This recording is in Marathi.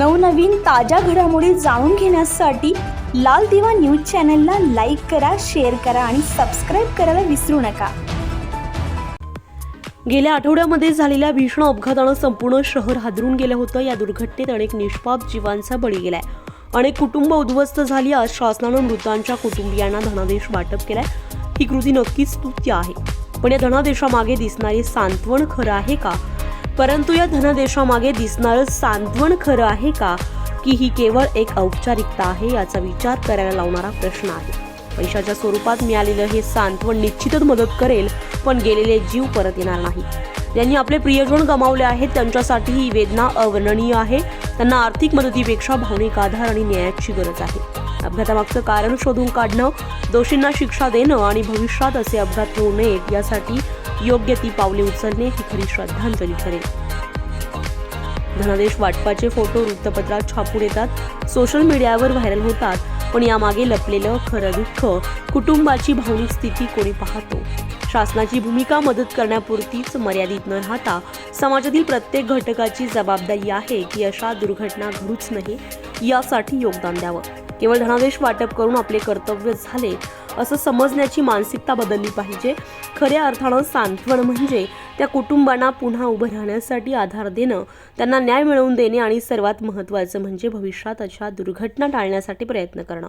नवनवीन ताज्या घडामोडी जाणून घेण्यासाठी लाल दिवा न्यूज चॅनलला लाईक करा शेअर करा आणि सबस्क्राईब करायला विसरू नका. गेल्या आठवड्यामध्ये झालेल्या भीषण अपघातानं संपूर्ण शहर हादरून गेलं होतं. या दुर्घटनेत अनेक निष्पाप जीवांचा बळी गेलाय. अनेक कुटुंब उद्ध्वस्त झाली. आज शासनानं मृतांच्या कुटुंबियांना धनादेश वाटप केलाय. ही कृती नक्कीच स्तुत्य आहे. पण या धनादेशामागे दिसणारे सांत्वन खरं आहे का? परंतु या धनादेशामागे दिसणारं सांत्वन खरं आहे का? की ही केवळ एक औपचारिकता आहे याचा विचार करायला लावणारा प्रश्न आहे. पैशाच्या स्वरूपात मिळालेलं हे सांत्वन निश्चितच मदत करेल पण गेलेले जीव परत येणार नाही. ज्यांनी आपले प्रियजन गमावले आहेत त्यांच्यासाठी ही वेदना अवर्णनीय आहे. त्यांना आर्थिक मदतीपेक्षा भावनिक आधार आणि न्यायाची गरज आहे. अपघातामागचं कारण शोधून काढणं दोषींना शिक्षा देणं आणि भविष्यात असे अपघात होऊ नयेत यासाठी योग्य ती पावले उचलणे ही खरी श्रद्धांजली ठरेल. धनादेश वाटपाचे फोटो वृत्तपत्रात छापून येतात. सोशल मीडियावर व्हायरल होतात पण यामागे लपलेलं खरं दुःख कुटुंबाची भावनिक स्थिती कोणी पाहतो. शासनाची भूमिका मदत करण्यापुरतीच मर्यादित न राहता समाजातील प्रत्येक घटकाची जबाबदारी आहे की अशा दुर्घटना घडूच नये यासाठी योगदान द्यावं. केवळ धनादेश वाटप करून आपले कर्तव्य झाले असं समजण्याची मानसिकता बदलली पाहिजे. खऱ्या अर्थानं सांत्वन म्हणजे त्या कुटुंबांना पुन्हा उभं राहण्यासाठी आधार देणं त्यांना न्याय मिळवून देणे आणि सर्वात महत्त्वाचं म्हणजे भविष्यात अशा दुर्घटना टाळण्यासाठी प्रयत्न करणं.